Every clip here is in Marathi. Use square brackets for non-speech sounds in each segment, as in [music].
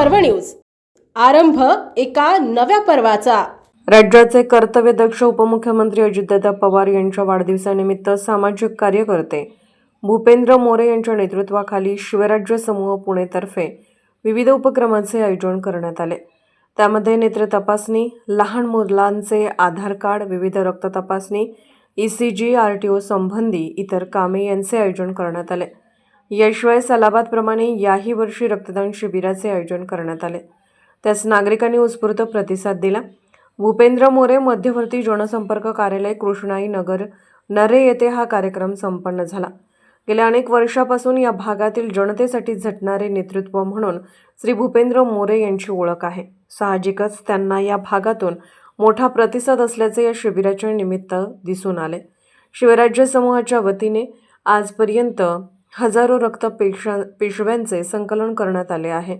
पर्व न्यूज. आरंभ एका नव्या पर्वाचा. राज्याचे कर्तव्यदक्ष उपमुख्यमंत्री अजितदादा पवार यांच्या वाढदिवसानिमित्त सामाजिक कार्यकर्ते भूपेंद्र मोरे यांच्या नेतृत्वाखाली शिवराज्य समूह पुणेतर्फे विविध उपक्रमांचे आयोजन करण्यात आले. त्यामध्ये नेत्र तपासणी लहान मुलांचे आधार कार्ड विविध रक्त तपासणी E C G R T O संबंधी इतर कामे यांचे आयोजन करण्यात आले. याशिवाय सलाबादप्रमाणे याही वर्षी रक्तदान शिबिराचे आयोजन करण्यात आले. त्यास नागरिकांनी उत्स्फूर्त प्रतिसाद दिला. भूपेंद्र मोरे मध्यवर्ती जनसंपर्क कार्यालय कृष्णाई नगर नरे येथे हा कार्यक्रम संपन्न झाला. गेल्या अनेक वर्षापासून या भागातील जनतेसाठी झटणारे नेतृत्व म्हणून श्री भूपेंद्र मोरे यांची ओळख आहे. साहजिकच त्यांना या भागातून मोठा प्रतिसाद असल्याचे या शिबिराच्या निमित्त दिसून आले. शिवराज्य समूहाच्या वतीने आजपर्यंत हजारो रक्त पेशा पेशव्यांचे संकलन करण्यात आले आहे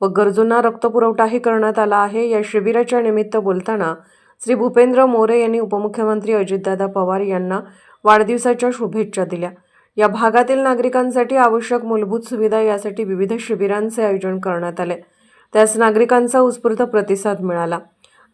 व गरजूंना रक्तपुरवठाही करण्यात आला आहे. या शिबिराच्या निमित्त बोलताना श्री भूपेंद्र मोरे यांनी उपमुख्यमंत्री अजितदादा पवार यांना वाढदिवसाच्या शुभेच्छा दिल्या. या भागातील नागरिकांसाठी आवश्यक मूलभूत सुविधा यासाठी विविध शिबिरांचे आयोजन करण्यात आले. त्यास नागरिकांचा उत्स्फूर्त प्रतिसाद मिळाला.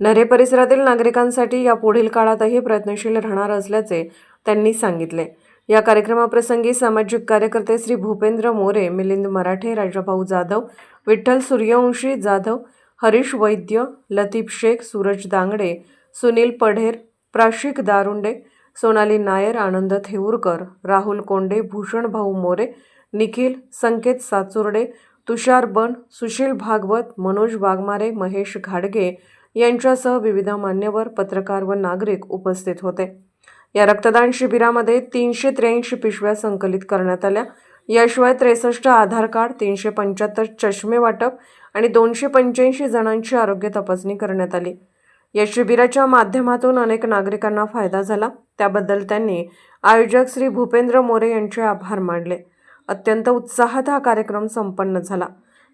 नरे परिसरातील नागरिकांसाठी या पुढील काळातही प्रयत्नशील राहणार असल्याचे त्यांनी सांगितले. या कार्यक्रमाप्रसंगी सामाजिक कार्यकर्ते श्री भूपेंद्र मोरे मिलिंद मराठे राजाभाऊ जाधव विठ्ठल सूर्यवंशी जाधव हरीश वैद्य लतीफ शेख सूरज दांगडे सुनील पढेर प्राशिक दारुंडे सोनाली नायर आनंद थेऊरकर राहुल कोंडे भूषणभाऊ मोरे निखिल संकेत साचुर्डे तुषार बन सुशील भागवत मनोज वाघमारे महेश घाडगे यांच्यासह विविध मान्यवर पत्रकार व नागरिक उपस्थित होते. या रक्तदान शिबिरामध्ये तीनशे त्र्याऐंशी पिशव्या संकलित करण्यात आल्या. याशिवाय त्रेसष्ट आधार कार्ड तीनशे पंच्याहत्तर चष्मे वाटप आणि दोनशे पंच्याऐंशी जणांची आरोग्य तपासणी करण्यात आली. या शिबिराच्या माध्यमातून अनेक नागरिकांना फायदा झाला. त्याबद्दल त्यांनी आयोजक श्री भूपेंद्र मोरे यांचे आभार मानले. अत्यंत उत्साहात हा कार्यक्रम संपन्न झाला.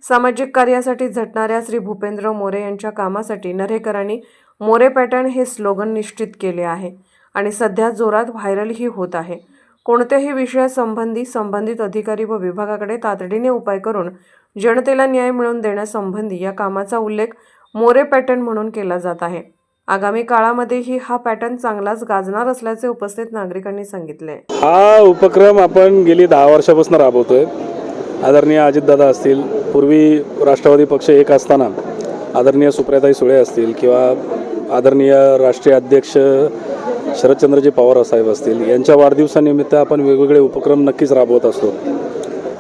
सामाजिक कार्यासाठी झटणाऱ्या श्री भूपेंद्र मोरे यांच्या कामासाठी नरेकरांनी मोरे पॅटर्न हे स्लोगन निश्चित केले आहे. आणि सध्या जोरात व्हायरलही होत आहे. कोणत्याही विषयासंबंधी संबंधित अधिकारी व विभागाकडे तातडीने उपाय करून जनतेला न्याय मिळवून देण्यासंबंधी या कामाचा उल्लेख मोरे पॅटर्न म्हणून केला जात आहे. आगामी काळामध्येही हा पॅटर्न चांगलाच गाजणार असल्याचे उपस्थित नागरिकांनी सांगितले. हा उपक्रम आपण गेली दहा वर्षापासून राबवतोय. आदरणीय अजितदादा असतील पूर्वी राष्ट्रवादी पक्ष एक असताना आदरणीय सुप्रियाताई सुळे असतील किंवा आदरणीय राष्ट्रीय अध्यक्ष शरदचंद्रजी पवार साहेब असतील यांच्या वाढदिवसानिमित्त आपण वेगवेगळे उपक्रम नक्कीच राबवत असतो.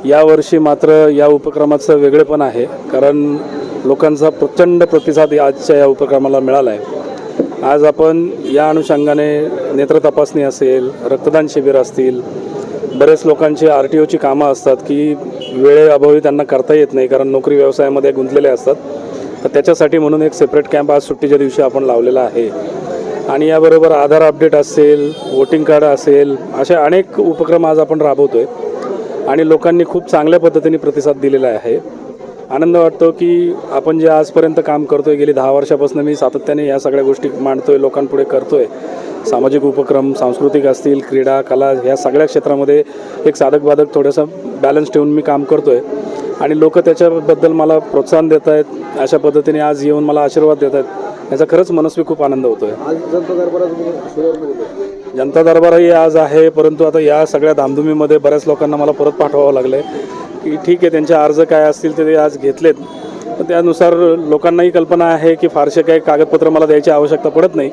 यावर्षी मात्र या उपक्रमाचं वेगळेपण आहे कारण लोकांचा प्रचंड प्रतिसाद आजच्या या उपक्रमाला मिळाला आहे आज आपण या अनुषंगाने नेत्र तपासणी असेल रक्तदान शिबिर असतील बरेच लोकांची आर टी ओची कामं असतात की वेळेअभावी त्यांना करता येत नाही कारण नोकरी व्यवसायामध्ये गुंतलेले असतात. तर त्याच्यासाठी म्हणून एक सेपरेट कॅम्प आज सुट्टीच्या दिवशी आपण लावलेला आहे. आणि याबरोबर आधार अपडेट असेल वोटिंग कार्ड असेल अशा अनेक उपक्रम आज आपण राबवतो आहे आणि लोकांनी खूप चांगल्या पद्धतीने प्रतिसाद दिलेला आहे. आनंद वाटतो की आपण जे आजपर्यंत काम करतो आहे गेली दहा वर्षापासून मी सातत्याने या सगळ्या गोष्टी मांडतो आहे लोकांपुढे करतो आहे सामाजिक उपक्रम सांस्कृतिक असतील क्रीडा कला ह्या सगळ्या क्षेत्रामध्ये एक साधक बाधक थोडंसं बॅलन्स ठेवून मी काम करतो आहे आणि लोक त्याच्याबद्दल मला प्रोत्साहन देत आहेत अशा पद्धतीने आज येऊन मला आशीर्वाद देत आहेत याचा खरंच मनस्वी खूप आनंद होतोय. आज जनता दरबारात दरबारही आज आहे परंतु आता या सगळ्या धामधुमीमध्ये बऱ्याच लोकांना मला परत पाठवावं लागलं आहे की ठीक आहे त्यांचे अर्ज काय असतील ते आज घेतलेत. त्यानुसार लोकांनाही कल्पना आहे की फारसे काही कागदपत्र मला द्यायची आवश्यकता पडत नाही.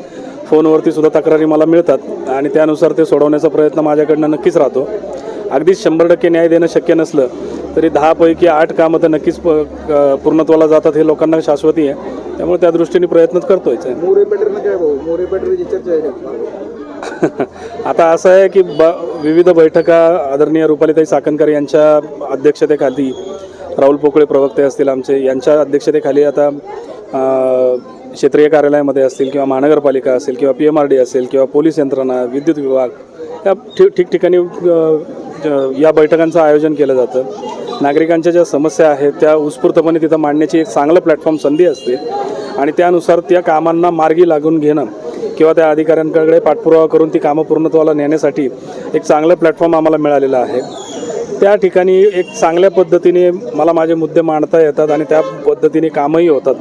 फोनवरती सुद्धा तक्रारी मला मिळतात आणि त्यानुसार ते सोडवण्याचा प्रयत्न माझ्याकडनं नक्कीच राहतो. अगदीच शंभर टक्के न्याय देणं शक्य नसलं तरी दहापैकी आठ कामं तर नक्कीच पूर्णत्वाला जातात हे लोकांना शाश्वती आहे. त्यामुळे त्या दृष्टीने करतोयच चर्चा आहे [laughs] आता असं आहे की ब विविध बैठका आदरणीय रुपालीताई साकनकर यांच्या अध्यक्षतेखाली राहुल पोकळे प्रवक्ते असतील आमचे यांच्या अध्यक्षतेखाली आता क्षेत्रीय कार्यालयामध्ये असतील किंवा महानगरपालिका असेल किंवा पी एम आर डी असेल किंवा पोलीस यंत्रणा विद्युत विभाग या ठि ठिकठिकाणी या बैठकांचं आयोजन केलं जातं. नागरिकांच्या ज्या समस्या आहेत त्या उत्स्फूर्तपणे तिथं मांडण्याची एक चांगलं प्लॅटफॉर्म संधी असते. आणि त्यानुसार त्या कामांना मार्गी लागून घेणं किंवा त्या अधिकाऱ्यांकडे पाठपुरावा करून ती कामं पूर्णत्वाला नेण्यासाठी एक चांगलं प्लॅटफॉर्म आम्हाला मिळालेलं आहे. त्या ठिकाणी एक चांगल्या पद्धतीने मला माझे मुद्दे मांडता येतात आणि त्या पद्धतीने कामही होतात.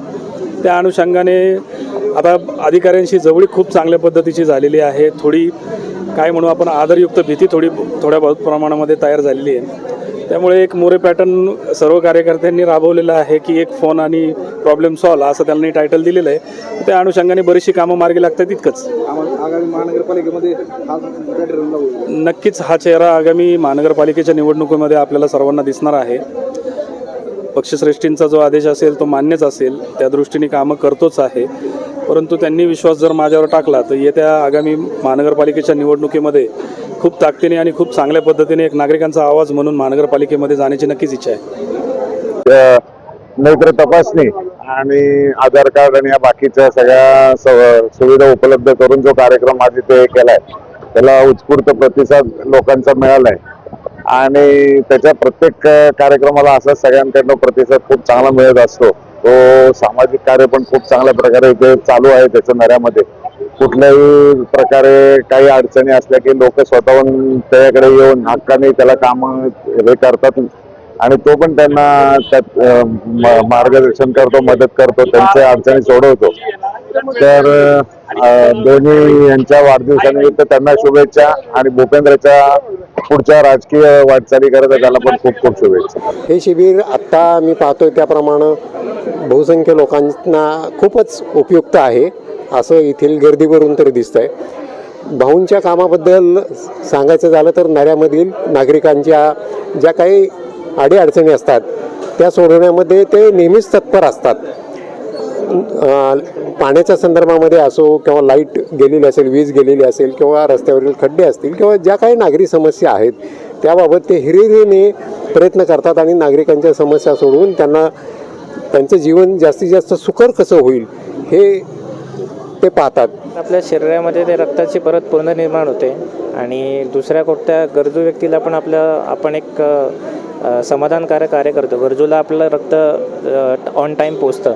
त्या अनुषंगाने आता अधिकाऱ्यांशी जवळी खूप चांगल्या पद्धतीची झालेली आहे. थोडी काय म्हणू आपण आदरयुक्त भीती थोडी थोड्या बहुत प्रमाणामध्ये तयार झालेली आहे. त्यामुळे एक मोरे पॅटर्न सर्व कार्यकर्त्यांनी राबवलेलं आहे की एक फोन आणि प्रॉब्लेम सॉल्व असं त्यांनी टायटल दिलेलं आहे. त्या अनुषंगाने बरीचशी कामं मार्गी लागतात तितकंच आगामी महानगरपालिकेमध्ये नक्कीच हा चेहरा आगामी महानगरपालिकेच्या निवडणुकीमध्ये आपल्याला सर्वांना दिसणार आहे. पक्षश्रेष्ठींचा जो आदेश असेल तो मान्यच असेल. त्या दृष्टीने कामं करतोच आहे. परंतु त्यांनी विश्वास जर माझ्यावर टाकला तर येत्या आगामी महानगरपालिकेच्या निवडणुकीमध्ये खूप ताकदीने आणि खूप चांगल्या पद्धतीने एक नागरिकांचा आवाज म्हणून महानगरपालिकेमध्ये जाण्याची नक्कीच इच्छा आहे. नोकर तपासणी आणि आधार कार्ड आणि या बाकीच्या सगळ्या सुविधा उपलब्ध करून जो कार्यक्रम आज इथे केलाय त्याला उत्स्फूर्त प्रतिसाद लोकांचा मिळालाय. आणि त्याच्या प्रत्येक कार्यक्रमाला असा सगळ्यांकडनं प्रतिसाद खूप चांगला मिळत असतो. तो सामाजिक कार्य पण खूप चांगल्या प्रकारे इथे चालू आहे त्याच्या नऱ्यामध्ये. कुठल्याही प्रकारे काही अडचणी असल्या की लोक स्वतःहून त्याच्याकडे येऊन हक्काने त्याला काम हे करतात. आणि तो पण त्यांना त्यात मार्गदर्शन करतो मदत करतो त्यांच्या अडचणी सोडवतो. तर दोन्ही यांच्या वाढदिवसानिमित्त त्यांना शुभेच्छा आणि भूपेंद्रच्या पुढच्या राजकीय वाटचाली करत त्याला पण खूप खूप शुभेच्छा. हे शिबिर आत्ता मी पाहतोय त्याप्रमाणे बहुसंख्य लोकांना खूपच उपयुक्त आहे. असं येथील गर्दीवरून तरी दिसतंय. भाऊंच्या कामाबद्दल सांगायचं झालं तर नऱ्यामधील नागरिकांच्या ज्या काही अडीअडचणी असतात त्या सोडवण्यामध्ये ते नेहमीच तत्पर असतात. पाण्याच्या संदर्भामध्ये असो किंवा लाइट गेलेली असेल वीज गेलेली असेल किंवा रस्त्यावरील खड्डे असतील किंवा ज्या काही नागरी समस्या आहेत त्याबाबत ते हिरिरीने प्रयत्न करतात आणि नागरिकांच्या समस्या सोडवून त्यांना त्यांचं जीवन जास्तीत जास्त सुकर कसं होईल हे ते पाहतात. आपल्या शरीरामध्ये ते रक्ताची परत पुनर्निर्माण होते आणि दुसऱ्या कोणत्या गरजू व्यक्तीला पण आपलं आपण एक समाधानकारक कार्य करतो. गरजूला आपलं रक्त ऑन टाईम पोचतं.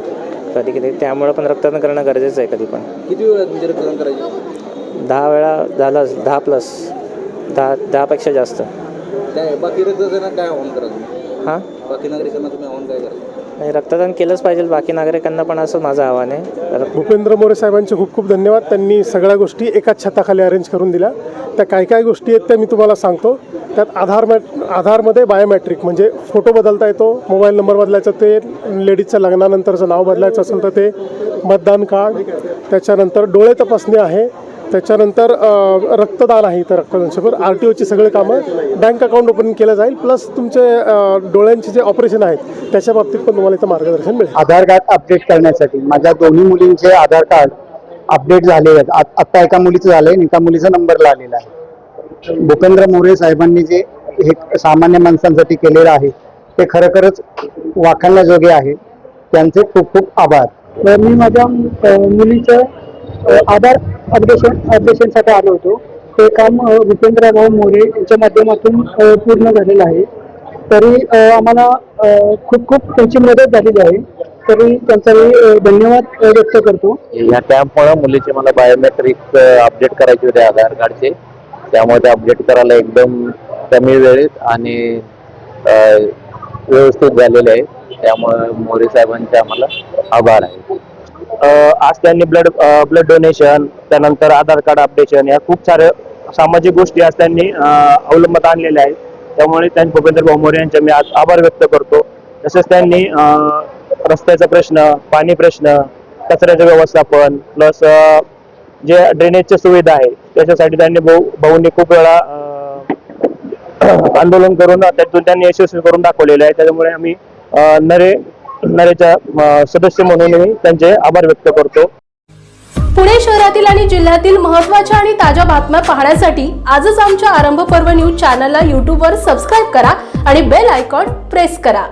कधी कधी. त्यामुळं पण रक्तदान करणं गरजेचं आहे कधी पण. किती वेळ तुमचे रक्तदान करायचे? दहा वेळा झालं दहा प्लस दहा दहापेक्षा जास्त. काय बाकी रक्तदाना काय आव्हान करा तुम्ही? हां? बाकी नागरिकांना तुम्ही आव्हान काय करा नाही रक्तदान केलंच पाहिजे. बाकी नागरिकांना पण असं माझं आव्हान आहे. भूपेंद्र मोरे साहेबांचे खूप खूप धन्यवाद. त्यांनी सगळ्या गोष्टी एकाच छताखाली अरेंज करून दिल्या. त्या काय काय गोष्टी आहेत त्या मी तुम्हाला सांगतो. त्यात आधार मॅट आधारमध्ये बायोमॅट्रिक म्हणजे फोटो बदलता येतो मोबाईल नंबर बदलायचा ते लेडीजचं लग्नानंतरचं नाव बदलायचं असेल तर ते मतदान कार्ड त्याच्यानंतर डोळे तपासणी आहे त्याच्यानंतर रक्तदान आहे इथं रक्तदान आर टी ओची सगळे कामं बँक अकाउंट ओपन केलं जाईल प्लस तुमचे डोळ्यांचे जे ऑपरेशन आहेत त्याच्या बाबतीत पण तुम्हाला इथं मार्गदर्शन मिळेल. आधार कार्ड अपडेट करण्यासाठी माझ्या दोन्ही मुलींचे आधार कार्ड अपडेट झाले आहेत. आत्ता एका मुलीचं झालं आणि एका मुलीचा नंबर आलेला आहे. भूपेंद्र मोरे साहेबांनी जे हे सामान्य माणसांसाठी केलेलं आहे ते खरोखरच वाखाणण्याजोगे आहे. त्यांचे खूप खूप आभार. तर मी माझ्या अ, आधार अपडेशन अपडेशनसाठी आलो होतो. ते काम भूपेंद्रभाऊ मोरे यांच्या माध्यमातून पूर्ण झालेलं आहे. तरी आम्हाला खूप खूप त्यांची मदत झालेली आहे. तरी त्यांचा मी धन्यवाद व्यक्त करतो. या कॅम्पमुळे मुलीचे मला बायोमेट्रिक अपडेट करायचे होते आधार कार्डचे. त्यामुळे ते अपडेट करायला एकदम कमी वेळेत आणि व्यवस्थित झालेले आहे. त्यामुळे मोरे साहेबांचे आम्हाला आभार आहे. आज त्यांनी ब्लड ब्लड डोनेशन त्यानंतर आधार कार्ड अपडेशन या खूप साऱ्या सामाजिक गोष्टी आज त्यांनी अवलंबात आणलेल्या आहेत. त्यामुळे त्यांनी भूपेंद्र भाऊ मोरे यांचे मी आज आभार व्यक्त करतो. तसेच त्यांनी रस्त्याचा प्रश्न पाणी प्रश्न कचऱ्याचं व्यवस्थापन प्लस जे ड्रेनेजच्या सुविधा आहे त्याच्यासाठी त्यांनी भाऊ भाऊंनी खूप वेळा आंदोलन करून त्यातून त्यांनी यशस्वी करून दाखवलेले आहे. त्याच्यामुळे आम्ही नरे नरेच्या सदस्य म्हणूनही त्यांचे आभार व्यक्त करतो. पुणे शहरातील आणि जिल्ह्यातील महत्त्वाच्या आणि ताज्या बातम्या पाहण्यासाठी आजच आमच्या आरंभ पर्व न्यूज चॅनलला यूट्यूबवर सबस्क्राईब करा आणि बेल आयकॉन प्रेस करा.